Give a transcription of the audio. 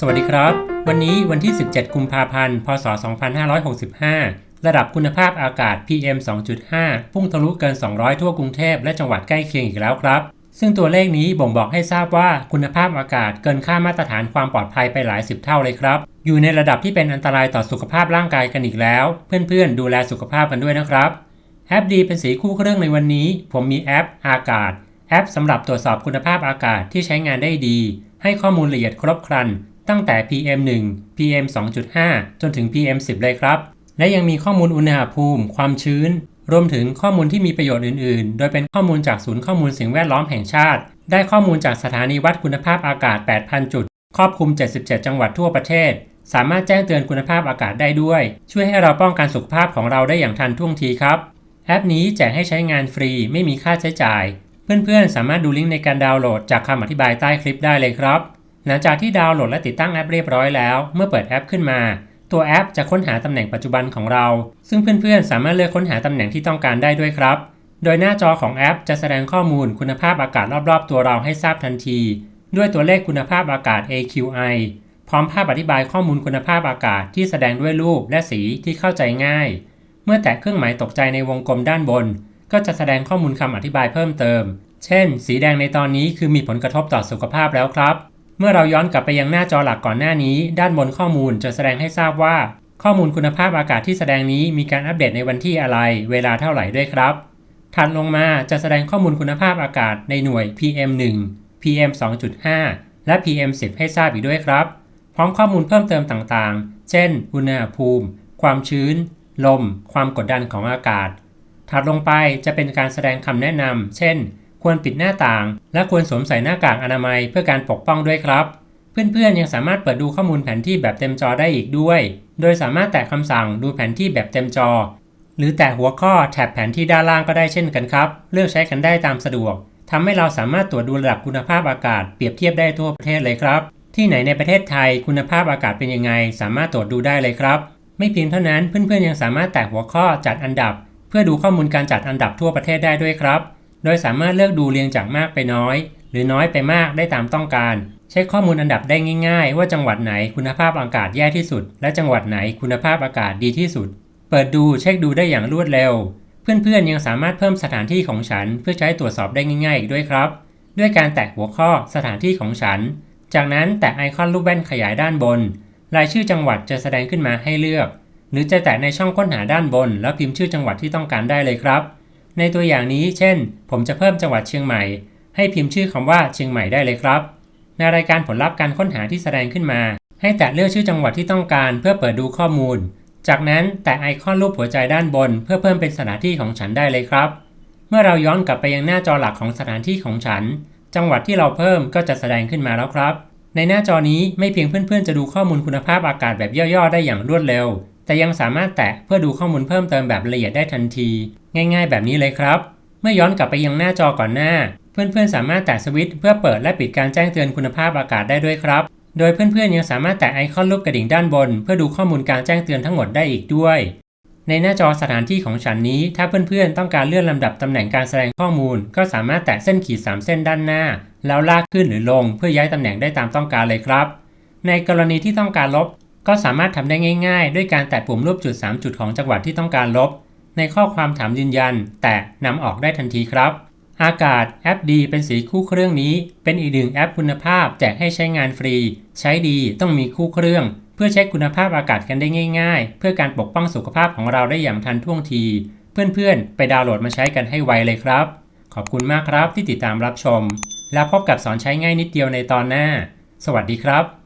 สวัสดีครับ วันนี้วันที่ 17 กุมภาพันธ์ พศ 2565 ระดับคุณภาพอากาศ PM 2.5 พุ่งทะลุเกิน 200 ทั่วกรุงเทพและจังหวัดใกล้เคียงอีกแล้วครับ ซึ่งตัวเลขนี้บ่งบอกให้ทราบว่าคุณภาพอากาศเกินค่ามาตรฐานความปลอดภัยไปหลายสิบเท่าเลยครับ อยู่ในระดับที่เป็นอันตรายต่อสุขภาพร่างกายกันอีกแล้ว เพื่อนๆ ดูแลสุขภาพกันด้วยนะครับ แอปดีเป็นสีคู่เครื่องในวันนี้ ผมมีแอปอากาศแอปสำหรับตรวจสอบคุณภาพอากาศที่ใช้งานได้ดี ให้ข้อมูลละเอียดครบครัน ตั้งแต่ PM 1 PM 2.5 จนถึง PM 10 เลยครับ และยังมีข้อมูลอุณหภูมิ ความชื้น รวมถึงข้อมูลที่มีประโยชน์อื่น ๆ โดยเป็นข้อมูลจากศูนย์ข้อมูลสิ่งแวดล้อมแห่งชาติ ได้ข้อมูลจากสถานีวัดคุณภาพอากาศ 8,000 จุด ครอบคลุม 77 จังหวัดทั่วประเทศ สามารถแจ้งเตือนคุณภาพอากาศได้ด้วย ช่วยให้เราป้องกันสุขภาพของเราได้อย่างทันท่วงทีครับ แอปนี้แจกให้ใช้งานฟรี ไม่มีค่าใช้จ่าย เพื่อนๆ สามารถดูลิงก์ในการดาวน์โหลดจากคำอธิบายใต้คลิปได้เลยครับ หลังจากที่ดาวน์โหลดและติดตั้งแอปเรียบร้อยแล้ว เมื่อเปิดแอปขึ้นมา ตัวแอปจะค้นหาตำแหน่งปัจจุบันของเรา ซึ่งเพื่อนๆ สามารถเลือกค้นหาตำแหน่งที่ต้องการได้ด้วยครับ โดยหน้าจอของแอปจะแสดงข้อมูลคุณภาพอากาศรอบๆ ตัวเราให้ทราบทันที ด้วยตัวเลขคุณภาพอากาศ AQI พร้อมภาพอธิบายข้อมูลคุณภาพอากาศที่แสดงด้วยรูปและสีที่เข้าใจง่าย เมื่อแตะเครื่องหมายตกใจในวงกลมด้านบน ก็จะแสดงข้อมูลคำอธิบายเพิ่มเติม เช่น สีแดงในตอนนี้คือมีผลกระทบต่อสุขภาพแล้วครับ เมื่อเราย้อนกลับไปยังหน้าจอหลักก่อนหน้านี้ ด้านบนข้อมูลจะแสดงให้ทราบว่า ข้อมูลคุณภาพอากาศที่แสดงนี้มีการอัปเดตในวันที่อะไร เวลาเท่าไหร่ด้วยครับ ถัดลงมาจะแสดงข้อมูลคุณภาพอากาศในหน่วย PM 1 PM 2.5 และ PM 10 ให้ทราบอีกด้วยครับ พร้อมข้อมูลเพิ่มเติมต่างๆ เช่น อุณหภูมิ ความชื้น ลม ความกดดันของอากาศ ถัดลงไปจะเป็นการแสดงคำแนะนำเช่น ควรปิดหน้าต่าง และควรสวมใส่หน้ากากอนามัยเพื่อการปกป้องด้วยครับ เพื่อนๆยังสามารถเปิดดูข้อมูลแผนที่แบบเต็มจอได้อีกด้วย โดยสามารถแตะคำสั่งดูแผนที่แบบเต็มจอ หรือแตะหัวข้อแท็บแผนที่ด้านล่างก็ได้เช่นกันครับ เลือกใช้กันได้ตามสะดวกทำให้เราสามารถตรวจดูระดับคุณภาพอากาศเปรียบเทียบได้ทั่วประเทศเลยครับ ที่ไหนในประเทศไทยคุณภาพอากาศเป็นยังไง สามารถตรวจดูได้เลยครับ ไม่เพียงเท่านั้นเพื่อนๆยังสามารถแตะหัวข้อจัดอันดับ เพื่อดูข้อมูลการจัดอันดับทั่วประเทศได้ด้วยครับ โดยสามารถเลือกดูเรียงจากมากไปน้อย หรือน้อยไปมากได้ตามต้องการเช็คข้อมูลอันดับได้ง่ายๆ ว่าจังหวัดไหนคุณภาพอากาศแย่ที่สุด และจังหวัดไหนคุณภาพอากาศดีที่สุด เปิดดูเช็คดูได้อย่างรวดเร็ว เพื่อนๆยังสามารถเพิ่มสถานที่ของฉัน เพื่อใช้ตรวจสอบได้ง่ายๆอีกด้วยครับ ด้วยการแตะหัวข้อสถานที่ของฉัน จากนั้นแตะไอคอนรูปแว่นขยายด้านบน รายชื่อจังหวัดจะแสดงขึ้นมาให้เลือก หรือจะแตะในช่องค้นหาด้านบน แล้วพิมพ์ชื่อจังหวัดที่ต้องการได้เลยครับ ในตัวอย่างนี้เช่น ผมจะเพิ่มจังหวัดเชียงใหม่ ให้พิมพ์ชื่อคำว่าเชียงใหม่ได้เลยครับ ในรายการผลลัพธ์การค้นหาที่แสดงขึ้นมา ให้แตะเลือกชื่อจังหวัดที่ต้องการเพื่อเปิดดูข้อมูล จากนั้นแตะไอคอนรูปหัวใจด้านบน เพื่อเพิ่มเป็นสถานที่ของฉันได้เลยครับ เมื่อเราย้อนกลับไปยังหน้าจอหลักของสถานที่ของฉัน จังหวัดที่เราเพิ่มก็จะแสดงขึ้นมาแล้วครับ ในหน้าจอนี้ไม่เพียงเพื่อนๆ จะดูข้อมูลคุณภาพอากาศแบบย่อๆได้อย่างรวดเร็ว แต่ยังสามารถแตะเพื่อดูข้อมูลเพิ่มเติมแบบละเอียดได้ทันที ง่ายๆ แบบนี้เลยครับ เมื่อย้อนกลับไปยังหน้าจอก่อนหน้า เพื่อนๆ สามารถแตะสวิตช์เพื่อเปิดและปิดการแจ้งเตือนคุณภาพอากาศได้ด้วยครับ โดยเพื่อนๆ ยังสามารถแตะไอคอนรูปกระดิ่งด้านบน เพื่อดูข้อมูลการแจ้งเตือนทั้งหมดได้อีกด้วย ในหน้าจอสถานที่ของฉันนี้ ถ้าเพื่อนๆ ต้องการเลื่อนลำดับตำแหน่งการแสดงข้อมูล ก็สามารถแตะเส้นขีด 3 เส้นด้านหน้า แล้วลากขึ้นหรือลง เพื่อย้ายตำแหน่งได้ตามต้องการเลยครับ ในกรณีที่ต้องการลบ ก็สามารถทำได้ง่ายๆ ด้วยการแตะปุ่มรูปจุด 3 จุดของจังหวัดที่ต้องการลบ ในข้อความถามยืนยัน แตะนำออกได้ทันทีครับ อากาศแอปดีเป็นสีคู่เครื่องนี้ เป็นอีกหนึ่งแอปคุณภาพแจกให้ใช้งานฟรี ใช้ดีต้องมีคู่เครื่อง เพื่อเช็คคุณภาพอากาศกันได้ง่าย ๆ เพื่อการปกป้องสุขภาพของเราได้อย่างทันท่วงที เพื่อนๆ ไปดาวน์โหลดมาใช้กันให้ไวเลยครับ ขอบคุณมากครับที่ติดตามรับชม แล้วพบกับสอนใช้ง่ายนิดเดียวในตอนหน้า สวัสดีครับ